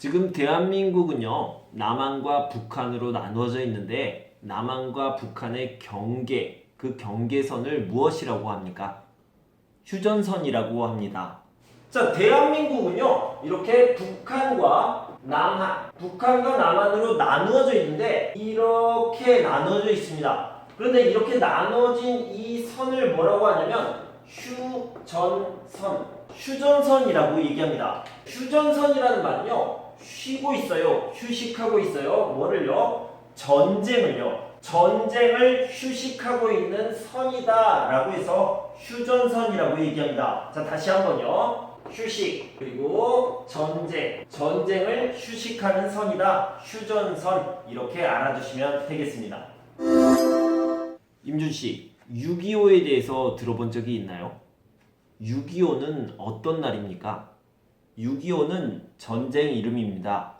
지금 대한민국은요, 남한과 북한으로 나누어져 있는데, 남한과 북한의 경계, 그 경계선을 무엇이라고 합니까? 휴전선이라고 합니다. 자, 대한민국은요, 이렇게 북한과 남한, 북한과 남한으로 나누어져 있는데, 이렇게 나누어져 있습니다. 그런데 이렇게 나눠진 이 선을 뭐라고 하냐면, 휴전선, 휴전선이라고 얘기합니다. 휴전선이라는 말은요, 쉬고 있어요. 휴식하고 있어요. 뭐를요? 전쟁을요. 전쟁을 휴식하고 있는 선이다 라고 해서 휴전선이라고 얘기합니다. 자, 다시 한번요. 휴식 그리고 전쟁 전쟁을 휴식하는 선이다 휴전선 이렇게 알아두시면 되겠습니다 임준 씨 6.25에 대해서 들어본 적이 있나요? 6.25는 어떤 날입니까? 6.25는 전쟁 이름입니다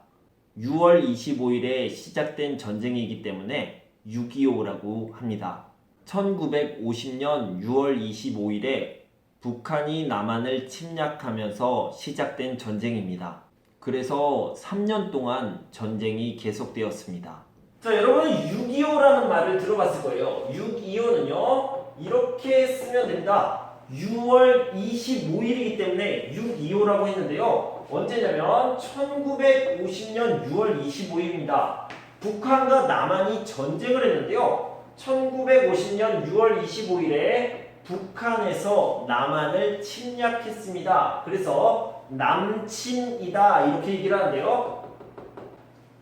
6월 25일에 시작된 전쟁이기 때문에 6.25라고 합니다 1950년 6월 25일에 북한이 남한을 침략하면서 시작된 전쟁입니다. 그래서 3년 동안 전쟁이 계속되었습니다. 자, 여러분 6.25라는 말을 들어봤을 거예요. 6.25는요, 이렇게 쓰면 됩니다. 6월 25일이기 때문에 6.25라고 했는데요. 언제냐면 1950년 6월 25일입니다. 북한과 남한이 전쟁을 했는데요. 1950년 6월 25일에 북한에서 남한을 침략했습니다. 그래서 남침이다 이렇게 얘기를 하는데요.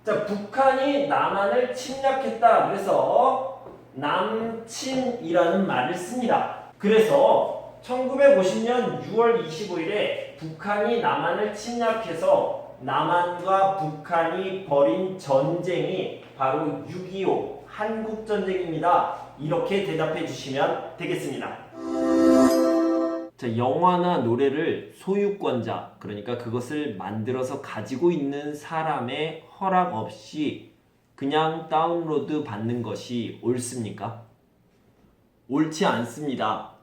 자, 북한이 남한을 침략했다. 그래서 남침이라는 말을 씁니다. 그래서 1950년 6월 25일에 북한이 남한을 침략해서 남한과 북한이 벌인 전쟁이 바로 6.25 한국전쟁입니다. 이렇게 대답해 주시면 되겠습니다. 자, 영화나 노래를 소유권자, 그러니까 그것을 만들어서 가지고 있는 사람의 허락 없이 그냥 다운로드 받는 것이 옳습니까? 옳지 않습니다.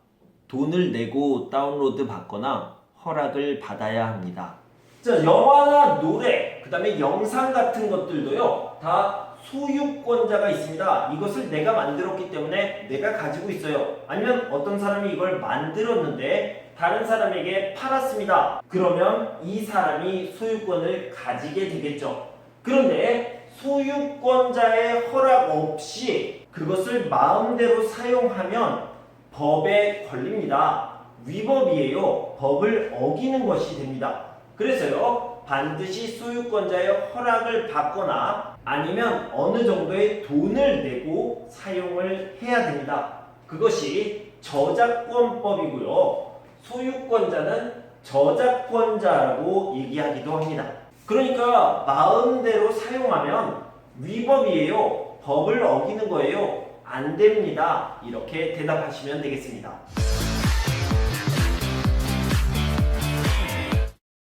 돈을 내고 다운로드 받거나 허락을 받아야 합니다. 자, 영화나 노래, 그 다음에 영상 같은 것들도요, 다 소유권자가 있습니다. 이것을 내가 만들었기 때문에 내가 가지고 있어요. 아니면 어떤 사람이 이걸 만들었는데 다른 사람에게 팔았습니다. 그러면 이 사람이 소유권을 가지게 되겠죠. 그런데 소유권자의 허락 없이 그것을 마음대로 사용하면 법에 걸립니다. 위법이에요. 법을 어기는 것이 됩니다. 그래서요, 반드시 소유권자의 허락을 받거나 아니면 어느 정도의 돈을 내고 사용을 해야 됩니다. 그것이 저작권법이고요. 소유권자는 저작권자라고 얘기하기도 합니다. 그러니까 마음대로 사용하면 위법이에요. 법을 어기는 거예요. 안 됩니다. 이렇게 대답하시면 되겠습니다.